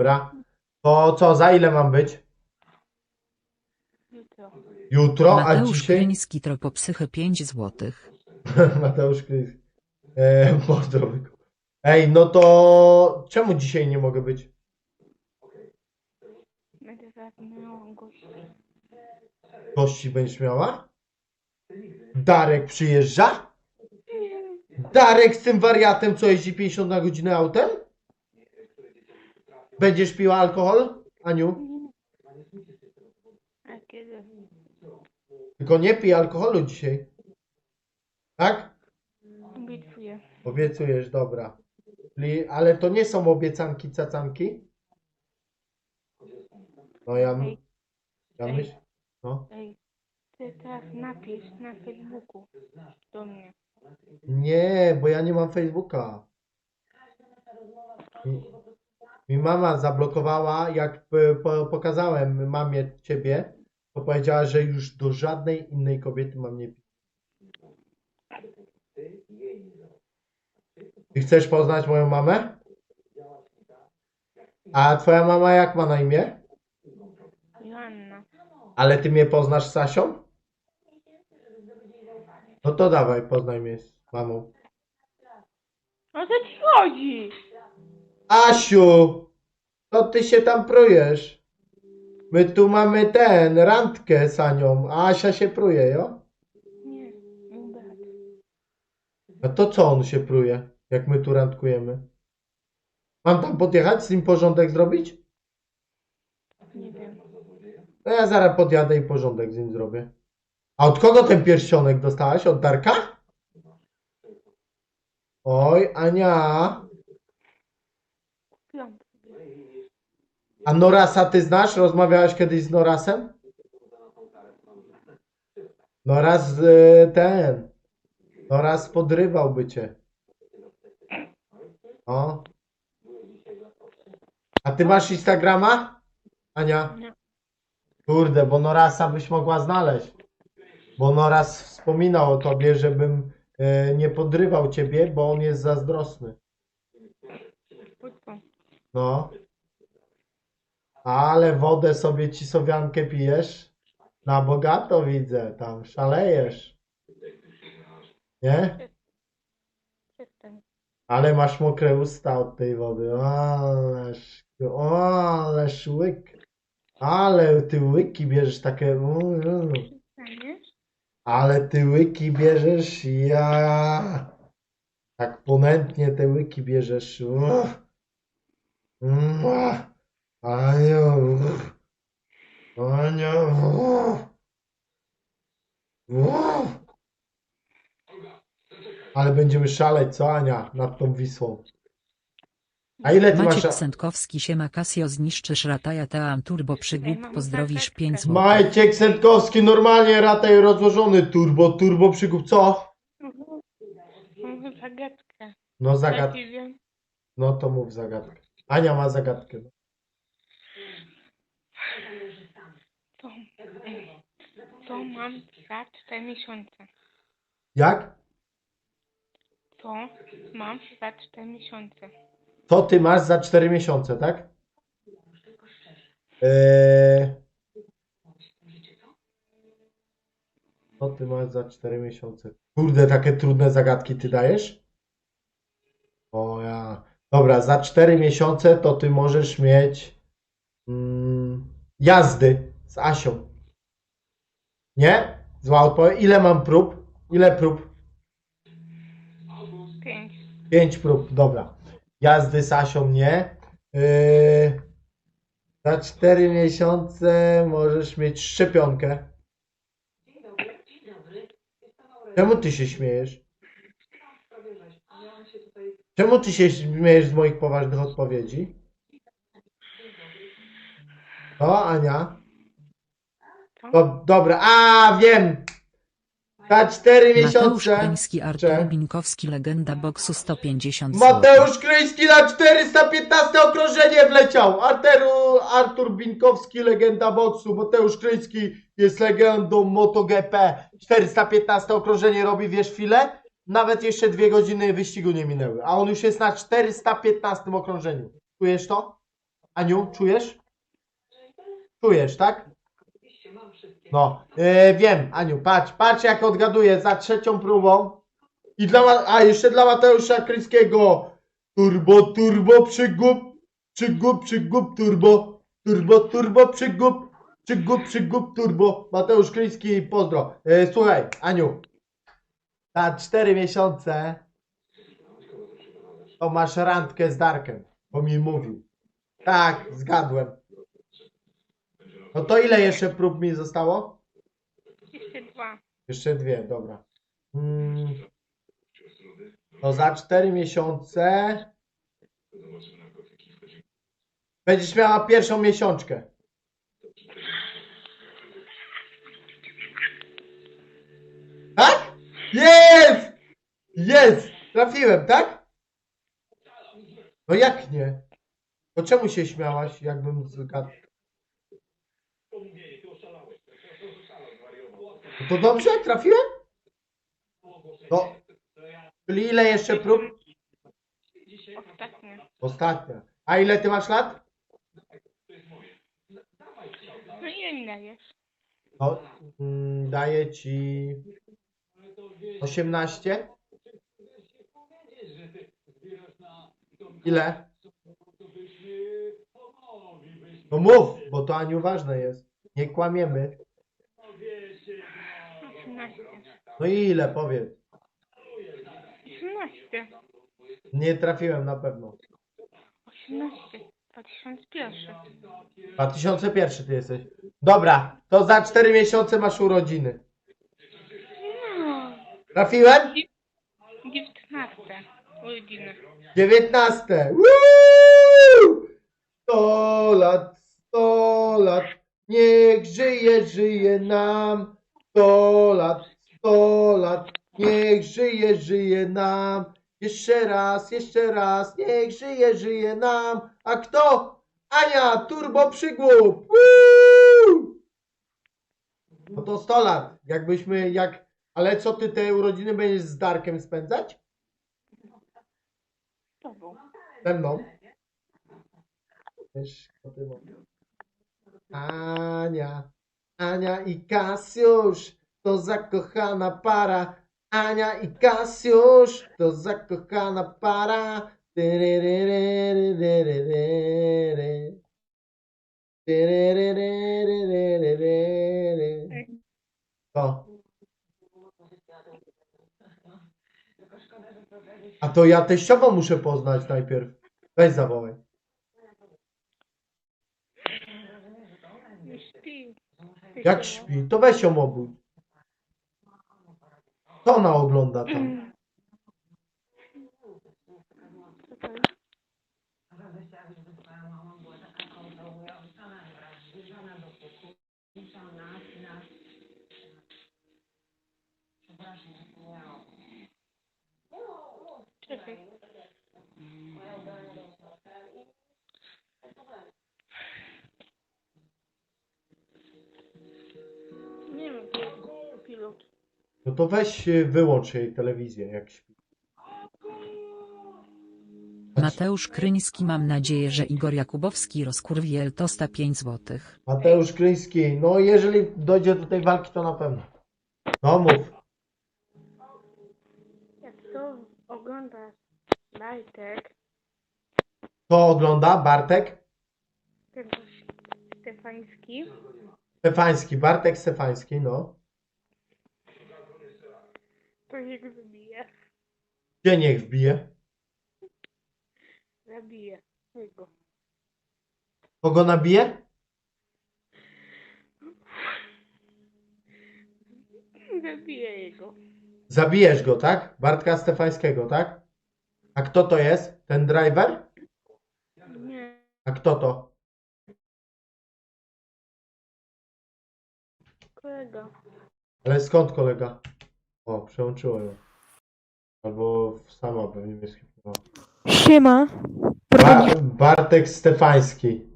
Dobra. To co, za ile mam być? Jutro. Jutro, a Mateusz dzisiaj? Kryński tropopsychy 5 złotych. Mateusz Kryś. E, pozdrow. Ej, no to czemu dzisiaj nie mogę być? Będę zaraz miała gości. Gości będziesz miała? Darek przyjeżdża? Darek z tym wariatem, co jeździ 50 na godzinę autem? Będziesz piła alkohol, Aniu? A kiedy? Tylko nie pij alkoholu dzisiaj. Tak? Obiecuję. Obiecujesz, dobra. Czyli, ale to nie są obiecanki, cacanki? No ja, m- ja myślę, no. Ej, ty teraz napisz na Facebooku do mnie. Nie, bo ja nie mam Facebooka. Mi, mama zablokowała, jak po, pokazałem mamie ciebie, to powiedziała, że już do żadnej innej kobiety mam nie pisać. Ty chcesz poznać moją mamę? A twoja mama jak ma na imię? Joanna. Ale ty mnie poznasz z Sasią? No to dawaj, poznaj mnie z mamą. O co ci chodzi? Asiu, to ty się tam prujesz. My tu mamy ten, randkę z Anią, a Asia się pruje, jo? Nie, brat. A to co on się pruje, jak my tu randkujemy? Mam tam podjechać, z nim porządek zrobić? Nie wiem. No ja zaraz podjadę i porządek z nim zrobię. A od kogo ten pierścionek dostałaś? Od Darka? Oj, Ania. Kupiłam sobie. A Norasa ty znasz? Rozmawiałaś kiedyś z Norasem? Noras y, ten. Noras podrywałby cię. O. A ty masz Instagrama? Ania? Nie. Kurde, bo Norasa byś mogła znaleźć. Bo Noras wspominał o tobie, żebym y, nie podrywał ciebie, bo on jest zazdrosny. No. Ale wodę sobie ci sowiankę pijesz? Na bogato widzę, tam szalejesz. Nie? Ale masz mokre usta od tej wody. Ależ, ależ łyk. Ale ty łyki bierzesz takie. mm? Ale ty łyki bierzesz, ja. Tak ponętnie te łyki bierzesz. Uff. Mua. Ania. Ania. Ale będziemy szaleć, co Ania, nad tą Wisłą. A ile ty Maciek masz... Sędkowski siema Casio zniszczysz Rataja Team Turbo przygłup mam pozdrowisz karteczkę. 5 złotych. Maciek Sędkowski, normalnie rataj rozłożony turbo, turbo przykup, co? Zagadkę. No. Taki wiem. No to mów zagadkę. Ania ma zagadkę. To mam za 4 miesiące. Jak? To mam za 4 miesiące. To ty masz za 4 miesiące, tak? Eee... To ty masz za 4 miesiące. Kurde, takie trudne zagadki ty dajesz? O ja. Dobra, za 4 miesiące to ty możesz mieć mm, jazdy z Asią. Nie? Zła odpowiedź. Ile mam prób? Ile prób? 5. 5 prób, dobra. Jazdy z Asią nie. Yy, za 4 miesiące możesz mieć szczepionkę. Czemu ty się śmiejesz? Czemu ty się śmiejesz z moich poważnych odpowiedzi? O, Ania. Do, dobra, a wiem! Za 4 Mateusz miesiące. Kryński Artur Binkowski legenda boksu 150 złotych. Mateusz Kryński na 415 okrążenie wleciał. Arteru, Artur Binkowski, legenda boksu. Mateusz Kryński jest legendą MotoGP. 415 okrążenie robi, wiesz chwilę? Nawet jeszcze dwie godziny wyścigu nie minęły. A on już jest na 415 okrążeniu. Czujesz to? Aniu, czujesz? Czujesz, tak? No, e, wiem, Aniu, patrz, patrz jak odgaduję za trzecią próbą. I dla, a jeszcze dla Mateusza Kryskiego. Turbo, turbo, przygub, przygub, przygub, turbo, turbo, turbo, przygub, przygub, przygub, turbo. Mateusz Kryski, pozdro. E, słuchaj, Aniu, za cztery miesiące to masz randkę z Darkiem, bo mi mówił. Tak, zgadłem. No to ile jeszcze prób mi zostało? Jeszcze dwa. Jeszcze dwie, dobra. Mm. To za cztery miesiące będziesz miała pierwszą miesiączkę. Tak? Jest! Jest! Trafiłem, tak? No jak nie? To czemu się śmiałaś, jakbym zgadł? To dobrze, trafiłem? No. Czyli ile jeszcze prób? Ostatnie. Ostatnia. A ile ty masz lat? No ile mi dajesz? No, mm, daję ci 18. Ile? No mów, bo to Aniu ważne jest. Nie kłamiemy. 18. No i ile powiedz? 18. Nie trafiłem na pewno. 18. 2001. 2001 ty jesteś. Dobra, to za 4 miesiące masz urodziny. No. Trafiłem? 19. Urodziny. 19. Woo! 100 lat, 100 lat. Niech żyje, żyje nam. 100 lat, 100 lat. Niech żyje, żyje nam. Jeszcze raz, jeszcze raz. Niech żyje, żyje nam. A kto? Ania, turbo przygłup. Woo! No to 100 lat. Jakbyśmy, jak... Ale co ty te urodziny będziesz z Darkiem spędzać? Tobą. Ze mną. Wiesz, kto ty? Ania, Ania i Kasiusz to zakochana para. Ania i Kasiusz to zakochana para. To. A to ja teściową muszę poznać najpierw. Weź zawołaj. Jak śpi, to weź ją obudź. Co ona ogląda tam? Nie wiem, pilot. No to weź y, wyłącz jej telewizję, jak śpi. Mateusz Kryński mam nadzieję, że Igor Jakubowski rozkurwi Eltosta 5 złotych. Mateusz Kryński, no jeżeli dojdzie do tej walki, to na pewno. No mów. Jak to oglądasz Bartek, To ogląda Bartek Stefański, Stefański, Bartek Stefański, no. To jego zabije. Gdzie niech wbije? Zabije. Jego. Kogo nabije? Zabije jego. Zabijesz go, tak? Bartka Stefańskiego, tak? A kto to jest? Ten driver? Nie. A kto to? Kolega. Ale skąd kolega? O, przełączyło ją. Albo sama pewnie mnie skipnęła. Siema. Ba- Bartek Stefański.